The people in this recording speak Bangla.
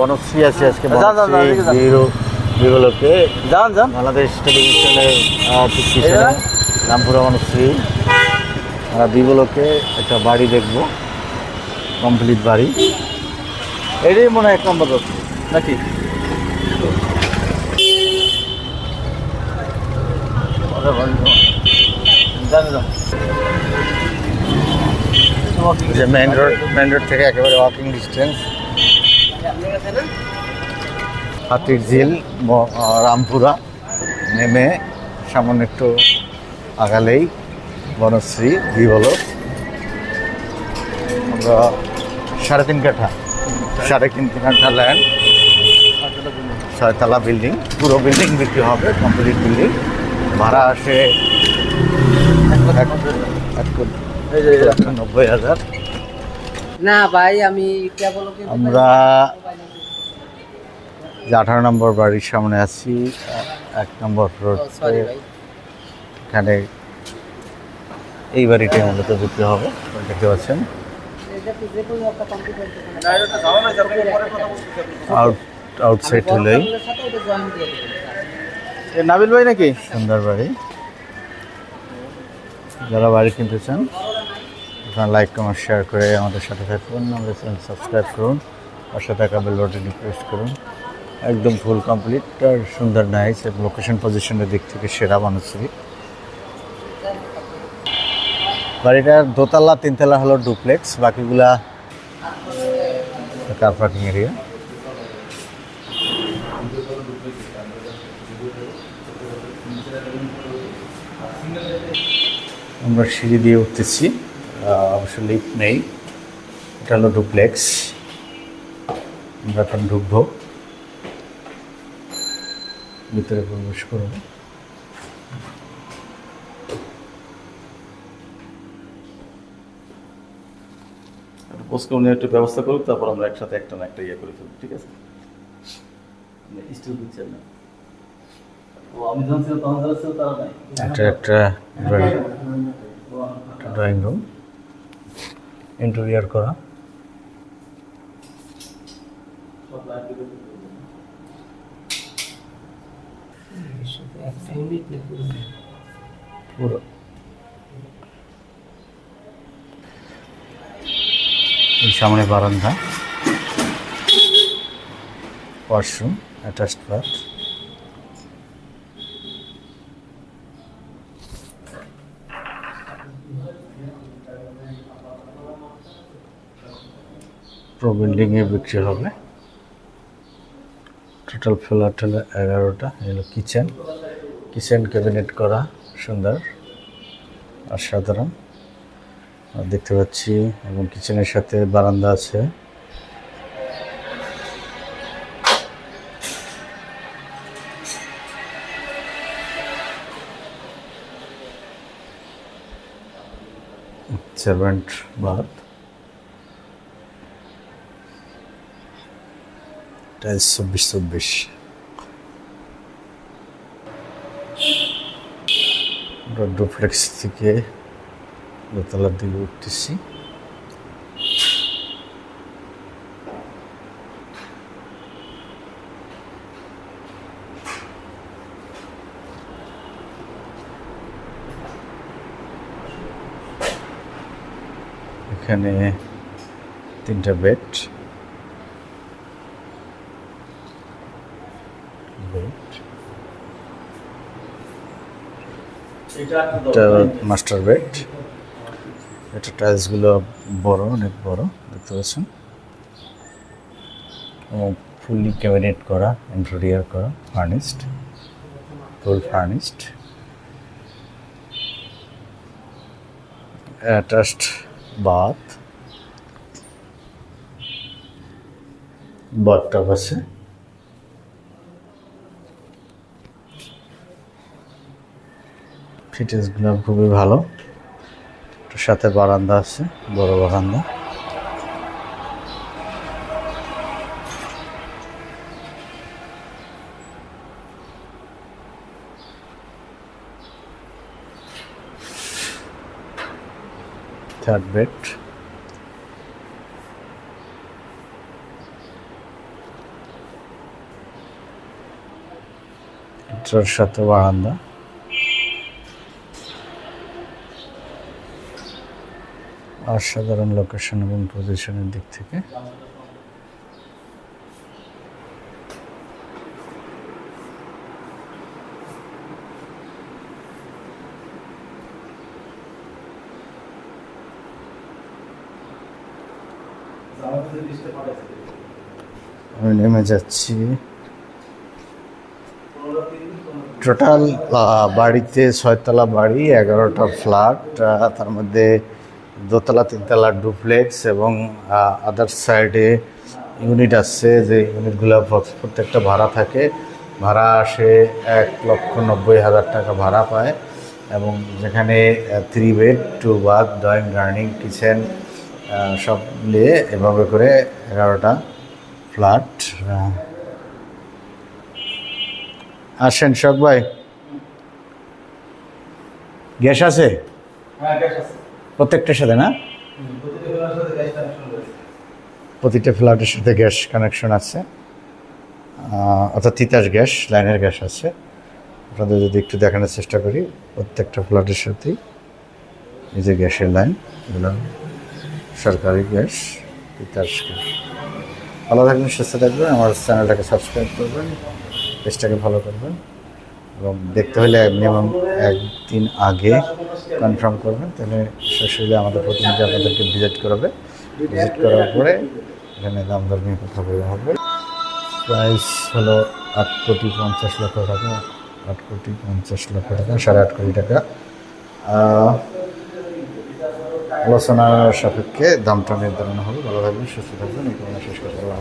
বনশ্রী আছি আজকে বিরোলোকে যান যান। বাংলাদেশ? রামপুরা বনশ্রী। একটা বাড়ি দেখব কমপ্লিট বাড়ি। এটাই মনে হয় এক নম্বর নাকি? যে মেন রোড মেন রোড থেকে একেবারে ওয়াকিং ডিস্টেন্স হাতির ঝিল রামপুরা, নেমে সামান্য একটু আগালেই বনশ্রী বিবলক আমরা সাড়ে তিন কাঠা, সাড়ে তিন কাঠা ল্যান্ড ছয়তলা বিল্ডিং পুরো বিল্ডিং বিক্রি হবে কমপ্লিট বিল্ডিং ভাড়া আসে এক। নব্বই হাজার না ভাই আমি আমরা যে আঠারো নম্বর বাড়ির সামনে আছি এক নম্বর রোড সরি এখানে এই বাড়িটাই মূলত বিক্রি হবে দেখতে পাচ্ছেন। আউটসাইড হলেই। নাবিল ভাই নাকি? সুন্দর বাড়ি। যারা বাড়ি কিনতে চান আপনারা লাইক কমেন্ট শেয়ার করে আমাদের সাথে থাকুন। আমাদের চ্যানেল সাবস্ক্রাইব করুন। পাশে থাকা বেল বাটন রিকোয়েস্ট করুন। একদম ফুল কমপ্লিট আর সুন্দর নাইস এবং লোকেশন পজিশনের দিক থেকে সেরা মানুষই বাড়িটার দোতলা, তিনতলা হলো ডুপ্লেক্স বাকিগুলা কার পার্কিং এরিয়া আমরা সিঁড়ি দিয়ে উঠতেছি। অবশ্য লিফট নেই। এটা হলো ডুপ্লেক্স আমরা এখন ঢুকবো। ভিতরে প্রবেশ করব। একটা পোস্টকে উনি একটু ব্যবস্থা করুক তারপর আমরা একসাথে একটা না একটা ইয়ে করে ফেলব ঠিক আছে? স্টিল দিচ্ছেন না। এটা একটা ড্রয়িং ড্রয়িং রুম ইন্টেরিয়ার করা। পুরো। সামনে বারান্দা। ওয়াশরুম অ্যাটাচড বাথ প্রো বিল্ডিংয়ে বিক্রি হবে। টোটাল ফ্লোর টেলে এগারোটা এগুলো কিচেন কিচেন ক্যাবিনেট করা, সুন্দর আর দেখতে পাচ্ছি, এবং কিচেনের সাথে বারান্দা আছে। সার্ভেন্ট বাথ টাইলস চব্বিশ চব্বিশ। আমরা ডুপ্লেক্স থেকে দোতলার দিকে উঠতেছি। এখানে তিনটা বেড। এটা মাস্টার বেড এটা টাইলসগুলো বড়, অনেক বড়, দেখতে পাচ্ছেন। ফুললি ক্যাবিনেট করা ইন্টেরিয়ার করা furnished full furnished attached bath bathtub আছে। ফিটেসগুলো খুবই ভালো। সাথে বারান্দা আছে বড় বারান্দা। থার্ড বেড সাথে বারান্দা। অসাধারণ লোকেশন এবং পজিশনের দিক থেকে। আমি নেমে যাচ্ছি। টোটাল বাড়িতে ছয়তলা বাড়ি, এগারোটা ফ্ল্যাট তার মধ্যে দোতলা, তিনতলা ডুপ্লেক্স এবং আদার সাইডে ইউনিট আছে যে ইউনিটগুলো প্রত্যেকটা ভাড়া থাকে। ভাড়া আসে এক লক্ষ নব্বই হাজার টাকা ভাড়া পায় এবং যেখানে three bed two bath drawing dining kitchen সব মিলিয়ে এভাবে করে এগারোটা ফ্ল্যাট আসেন শখ ভাই। গ্যাস আছে? হ্যাঁ গ্যাস আছে। প্রত্যেকটার সাথে না? প্রতিটা ফ্ল্যাটের সাথে গ্যাস কানেকশন আছে। অর্থাৎ তিতাস গ্যাস, লাইনের গ্যাস আছে। আপনাদের যদি একটু দেখানোর চেষ্টা করি, প্রত্যেকটা ফ্ল্যাটের সাথেই এই যে গ্যাসের লাইন, এগুলো সরকারি গ্যাস, তিতাস গ্যাস। ভালো থাকবেন, সুস্থ থাকবেন। আমার চ্যানেলটাকে সাবস্ক্রাইব করবেন, পেজটাকে ফলো করবেন। এবং দেখতে হলে মিনিমাম একদিন আগে কনফার্ম করবেন, তাহলে সরাসরি আমাদের প্রতিনিধি আপনাদেরকে ভিজিট করাবে। ভিজিট করার পরে এখানে দাম দর নিয়ে কথা বলা হবে। প্রাইস হলো আট কোটি পঞ্চাশ লক্ষ টাকা, আট কোটি পঞ্চাশ লক্ষ টাকা, সাড়ে আট কোটি টাকা। আলোচনার সাপেক্ষে দামটা নির্ধারণ হবে। ভালো থাকবেন, সুস্থ থাকবেন। এই কারণে শেষ বলা